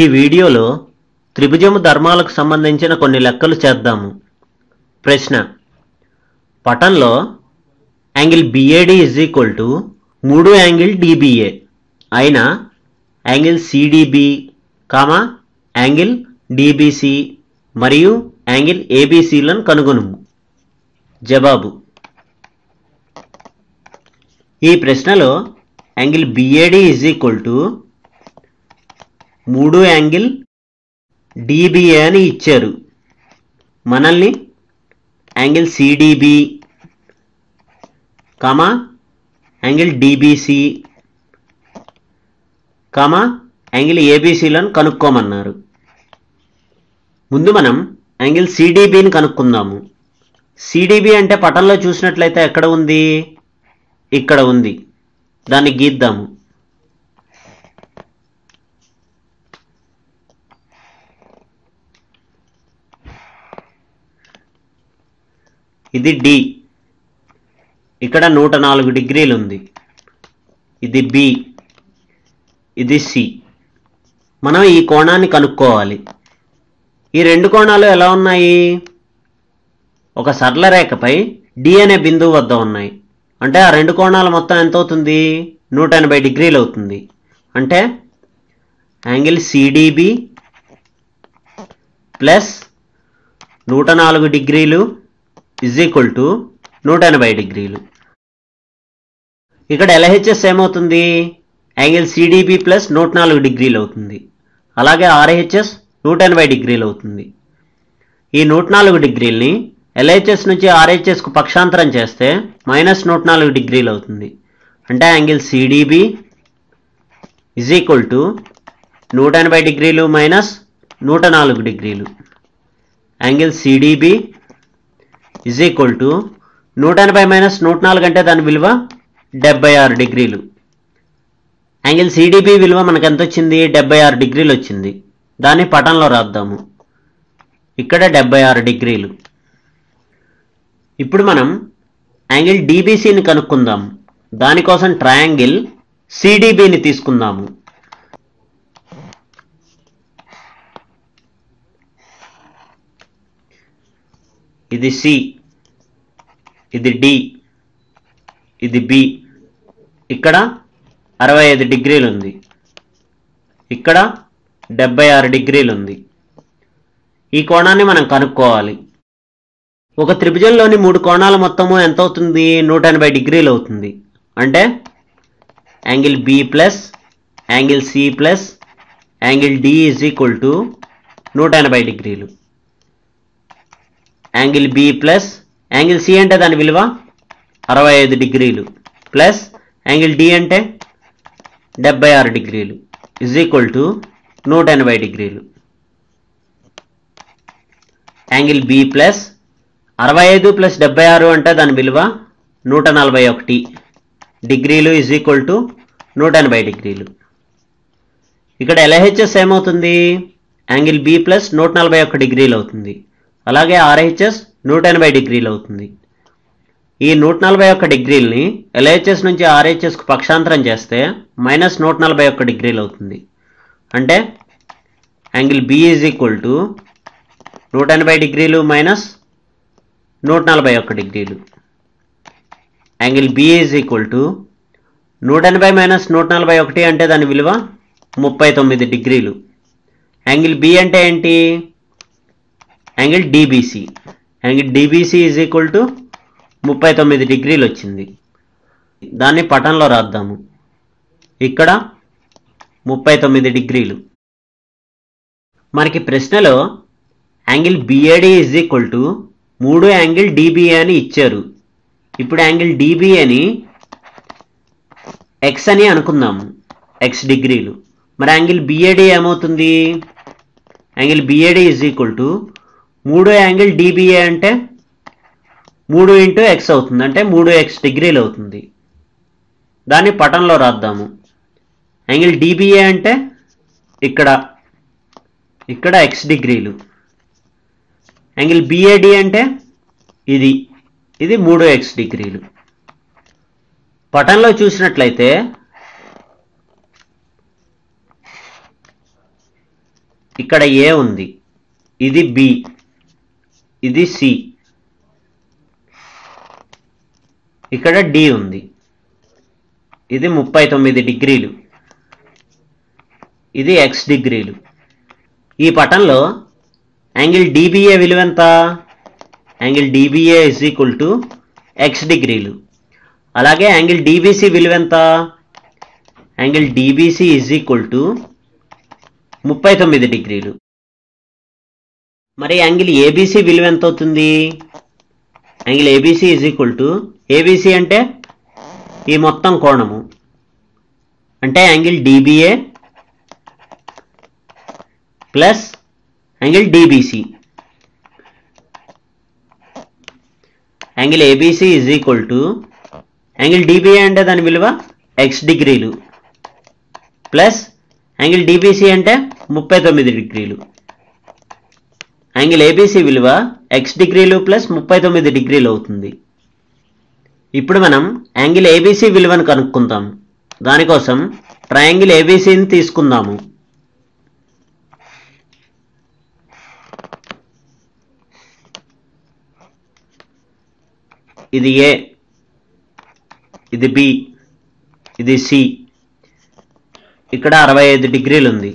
ఈ వీడియోలో త్రిభుజము ధర్మాలకు సంబంధించిన కొన్ని లెక్కలు చేద్దాము. ప్రశ్న పటంలో angle BAD is equal to మూడు యాంగిల్ డిబిఏ అయిన angle CDB comma angle DBC మరియు యాంగిల్ ఏబిసిలను కనుగొనుము. జవాబు ఈ ప్రశ్నలో angle BAD is equal to మూడు యాంగిల్ డిబిఏ అని ఇచ్చారు. మనల్ని angle CDB comma angle DBC comma angle ఏబిసిలను కనుక్కోమన్నారు. ముందు మనం యాంగిల్ సిడిబిని కనుక్కుందాము. సిడిబి అంటే పటంలో చూసినట్లయితే ఎక్కడ ఉంది? ఇక్కడ ఉంది. దాన్ని గీద్దాము. ఇది డి ఇక్కడ నూట నాలుగు డిగ్రీలు ఉంది ఇది బి ఇది సి మనం ఈ కోణాన్ని కనుక్కోవాలి. ఈ రెండు కోణాలు ఎలా ఉన్నాయి? ఒక సరళ రేఖపై డి అనే బిందువు వద్ద ఉన్నాయి. అంటే ఆ రెండు కోణాలు మొత్తం ఎంత అవుతుంది నూట ఎనభై డిగ్రీలు అవుతుంది అంటే యాంగిల్ సిడిబి ప్లస్ నూట నాలుగు డిగ్రీలు ఇజ్ ఈక్వల్ టు నూట ఎనభై డిగ్రీలు. ఇక్కడ ఎల్హెచ్ఎస్ ఏమవుతుంది? యాంగిల్ సిడిబి ప్లస్ నూట నాలుగు డిగ్రీలు అవుతుంది. అలాగే ఆర్హెచ్ఎస్ నూట ఎనభై డిగ్రీలు అవుతుంది. ఈ నూట నాలుగు డిగ్రీల్ని ఎల్హెచ్ఎస్ నుంచి ఆర్హెచ్ఎస్కు పక్షాంతరం చేస్తే మైనస్ నూట నాలుగు డిగ్రీలు అవుతుంది. అంటే angle CDB is equal to నూట ఎనభై డిగ్రీలు మైనస్ నూట నాలుగు డిగ్రీలు. Angle CDB is equal to నూట ఎనభై మైనస్ నూట నాలుగు అంటే దాని విలువ డెబ్బై ఆరు డిగ్రీలు. యాంగిల్ సిడిపి విలువ మనకు ఎంత వచ్చింది? డెబ్బై ఆరు డిగ్రీలు వచ్చింది. దాన్ని పటంలో రాద్దాము. ఇక్కడ డెబ్బై ఆరు డిగ్రీలు. ఇప్పుడు మనం యాంగిల్ డిబిసిని కనుక్కుందాం. దానికోసం ట్రయాంగిల్ సిడిబిని తీసుకుందాము. ఇది సి ఇది డి ఇది బి. ఇక్కడ అరవై ఐదు డిగ్రీలు ఉంది ఇక్కడ డెబ్బై ఆరు డిగ్రీలు ఉంది ఈ కోణాన్ని మనం కనుక్కోవాలి. ఒక త్రిభుజంలోని మూడు కోణాల మొత్తము ఎంత అవుతుంది నూట ఎనభై డిగ్రీలు అవుతుంది అంటే angle B plus angle C plus angle D is equal to నూట ఎనభై డిగ్రీలు. Angle B plus angle C అంటే దాని విలువ అరవై ఐదు డిగ్రీలు. ప్లస్ యాంగిల్ డి అంటే డెబ్బై ఆరు డిగ్రీలు. ఇజ్ ఈక్వల్ టు నూట ఎనభై డిగ్రీలు. యాంగిల్ బి ప్లస్ అరవై ఐదు ప్లస్ డెబ్బై ఆరు అంటే దాని విలువ నూట నలభై ఒకటి డిగ్రీలు. ఇజ్ ఈక్వల్ టు నూట ఎనభై డిగ్రీలు. ఇక్కడ ఎల్హెచ్ఎస్ ఏమవుతుంది? యాంగిల్ బి ప్లస్ నూట నలభై ఒక్క డిగ్రీలు అవుతుంది. అలాగే ఆర్హెచ్ఎస్ నూట ఎనభై డిగ్రీలు అవుతుంది. ఈ నూట నలభై ఒక్క డిగ్రీలని ఎల్హెచ్ఎస్ నుంచి ఆర్హెచ్ఎస్కు పక్షాంతరం చేస్తే మైనస్ నూట నలభై ఒక్క డిగ్రీలు అవుతుంది. అంటే angle B is equal to నూట ఎనభై డిగ్రీలు మైనస్ నూట నలభై ఒక్క డిగ్రీలు. Angle B is equal to నూట ఎనభై మైనస్ నూట నలభై ఒకటి అంటే దాని విలువ ముప్పై తొమ్మిది డిగ్రీలు. యాంగిల్ బి అంటే ఏంటి? Angle DBC angle DBC is equal to ముప్పై తొమ్మిది డిగ్రీలు వచ్చింది. దాన్ని పటంలో రాద్దాము. ఇక్కడ ముప్పై తొమ్మిది డిగ్రీలు. మనకి ప్రశ్నలో angle BAD is equal to మూడు యాంగిల్ డిబిఏ అని ఇచ్చారు. ఇప్పుడు యాంగిల్ డిబిఏని ఎక్స్ అని అనుకుందాము. ఎక్స్ డిగ్రీలు. మరి యాంగిల్ బిఏడి ఏమవుతుంది? Angle BAD is equal to మూడు యాంగిల్ డిబిఏ అంటే మూడు ఇంటూ ఎక్స్ అవుతుంది. అంటే మూడు ఎక్స్ డిగ్రీలు అవుతుంది. దాన్ని పటంలో రాద్దాము. యాంగిల్ డిబిఏ అంటే ఇక్కడ ఇక్కడ ఎక్స్ డిగ్రీలు. యాంగిల్ బిఏడి అంటే ఇది ఇది మూడు ఎక్స్ డిగ్రీలు. పటంలో చూసినట్లయితే ఇక్కడ ఏ ఉంది. ఇది బి ఇది సి ఇక్కడ డి ఉంది. ఇది ముప్పై తొమ్మిది డిగ్రీలు. ఇది ఎక్స్ డిగ్రీలు. ఈ పటంలో యాంగిల్ డిబిఏ విలువ ఎంత? Angle DBA is equal to X డిగ్రీలు. అలాగే యాంగిల్ డిబిసి విలువ ఎంత? Angle DBC is equal to ముప్పై తొమ్మిది డిగ్రీలు. మరి యాంగిల్ ఏబీసీ విలువ ఎంత అవుతుంది angle ABC is equal to ABC అంటే ఈ మొత్తం కోణము. అంటే angle DBA plus angle DBC angle ABC is equal to angle DBA అంటే దాని విలువ ఎక్స్ డిగ్రీలు. ప్లస్ యాంగిల్ డిబిసి అంటే ముప్పై తొమ్మిది డిగ్రీలు. యాంగిల్ ఏబీసీ విలువ ఎక్స్ డిగ్రీలు ప్లస్ ముప్పై తొమ్మిది డిగ్రీలు అవుతుంది. ఇప్పుడు మనం యాంగిల్ ఏబీసీ విలువను కనుక్కుందాం. దానికోసం ట్రయాంగిల్ ఏబీసీని తీసుకుందాము. ఇది ఏ ఇది బి ఇది సి ఇక్కడ అరవై ఐదు డిగ్రీలు ఉంది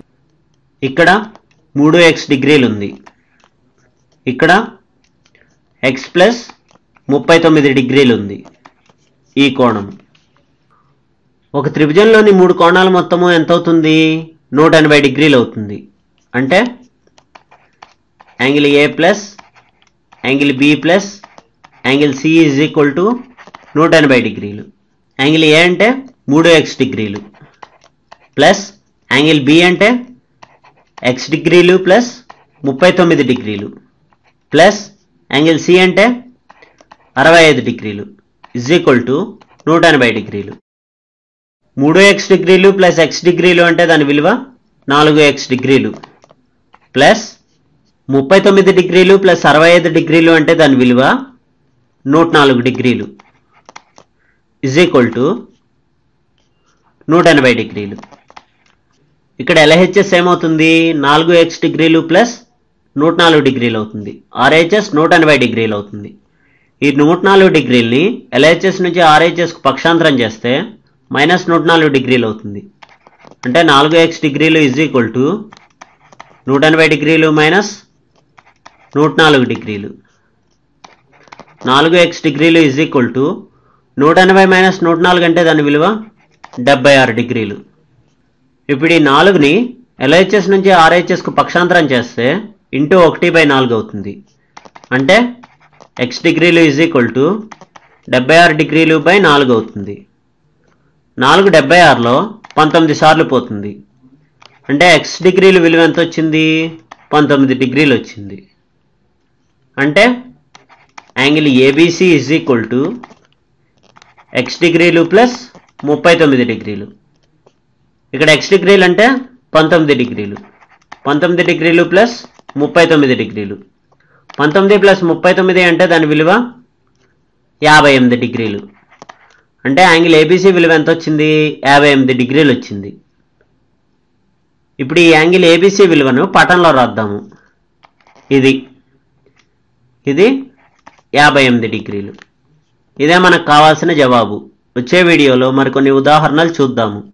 ఇక్కడ మూడు ఎక్స్ డిగ్రీలు ఉంది ఇక్కడ ఎక్స్ ప్లస్ ముప్పై తొమ్మిది డిగ్రీలు ఉంది ఈ కోణం. ఒక త్రిభుజంలోని మూడు కోణాల మొత్తము ఎంత అవుతుంది నూట ఎనభై డిగ్రీలు అవుతుంది అంటే angle A plus angle B plus angle C is equal to నూట ఎనభై డిగ్రీలు. యాంగిల్ ఏ అంటే మూడు ఎక్స్ డిగ్రీలు. ప్లస్ యాంగిల్ బి అంటే ఎక్స్ డిగ్రీలు ప్లస్ ముప్పై తొమ్మిది డిగ్రీలు. ప్లస్ యాంగిల్ సి అంటే అరవై ఐదు డిగ్రీలు ఇజ్ ఈక్వల్ టు నూట ఎనభై డిగ్రీలు. మూడు ఎక్స్ డిగ్రీలు ప్లస్ ఎక్స్ డిగ్రీలు అంటే దాని విలువ నాలుగు ఎక్స్ డిగ్రీలు. ప్లస్ ముప్పై తొమ్మిది డిగ్రీలు ప్లస్ అరవై ఐదు డిగ్రీలు అంటే దాని విలువ నూట నాలుగు డిగ్రీలు. ఇజ్ ఈక్వల్ టు నూట ఎనభై డిగ్రీలు. ఇక్కడ ఎల్హెచ్ఎస్ ఏమవుతుంది? నాలుగు ఎక్స్ డిగ్రీలు ప్లస్ నూట నాలుగు డిగ్రీలు అవుతుంది. ఆర్హెచ్ఎస్ నూట ఎనభై డిగ్రీలు అవుతుంది. ఈ నూట నాలుగు డిగ్రీల్ని ఎల్హెచ్ఎస్ నుంచి ఆర్హెచ్ఎస్కు పక్షాంతరం చేస్తే మైనస్ నూట నాలుగు డిగ్రీలు అవుతుంది. అంటే నాలుగు ఎక్స్ డిగ్రీలు ఈజ్ ఈక్వల్ టు నూట ఎనభై డిగ్రీలు మైనస్ నూట నాలుగు డిగ్రీలు. నాలుగు ఎక్స్ డిగ్రీలు ఈజ్ ఈక్వల్ టు నూట ఎనభై మైనస్ నూట నాలుగు అంటే దాని విలువ డెబ్బై ఆరు డిగ్రీలు. ఇప్పుడు ఈ నాలుగుని ఎల్హెచ్ఎస్ నుంచి ఆర్హెచ్ఎస్కు పక్షాంతరం చేస్తే ఇంటూ ఒకటి బై నాలుగు అవుతుంది. అంటే ఎక్స్ డిగ్రీలు ఈజ్ ఈక్వల్ టు డెబ్బై ఆరు డిగ్రీలు బై నాలుగు అవుతుంది. నాలుగు డెబ్బై ఆరులో పంతొమ్మిది సార్లు పోతుంది. అంటే ఎక్స్ డిగ్రీలు విలువ ఎంత వచ్చింది? పంతొమ్మిది డిగ్రీలు వచ్చింది. అంటే angle ABC is equal to X డిగ్రీలు ప్లస్ ముప్పై తొమ్మిది డిగ్రీలు. ఇక్కడ ఎక్స్ డిగ్రీలు అంటే పంతొమ్మిది డిగ్రీలు. పంతొమ్మిది డిగ్రీలు ప్లస్ ముప్పై తొమ్మిది డిగ్రీలు. పంతొమ్మిది ప్లస్ ముప్పై తొమ్మిది అంటే దాని విలువ యాభై ఎనిమిది డిగ్రీలు. అంటే యాంగిల్ ఏబీసీ విలువ ఎంత వచ్చింది యాభై ఎనిమిది డిగ్రీలు వచ్చింది. ఇప్పుడు ఈ యాంగిల్ ఏబీసీ విలువను పటంలో రాద్దాము. ఇది. ఇది యాభై ఎనిమిది డిగ్రీలు. ఇదే మనకు కావాల్సిన జవాబు. వచ్చే వీడియోలో మరికొన్ని ఉదాహరణలు చూద్దాము.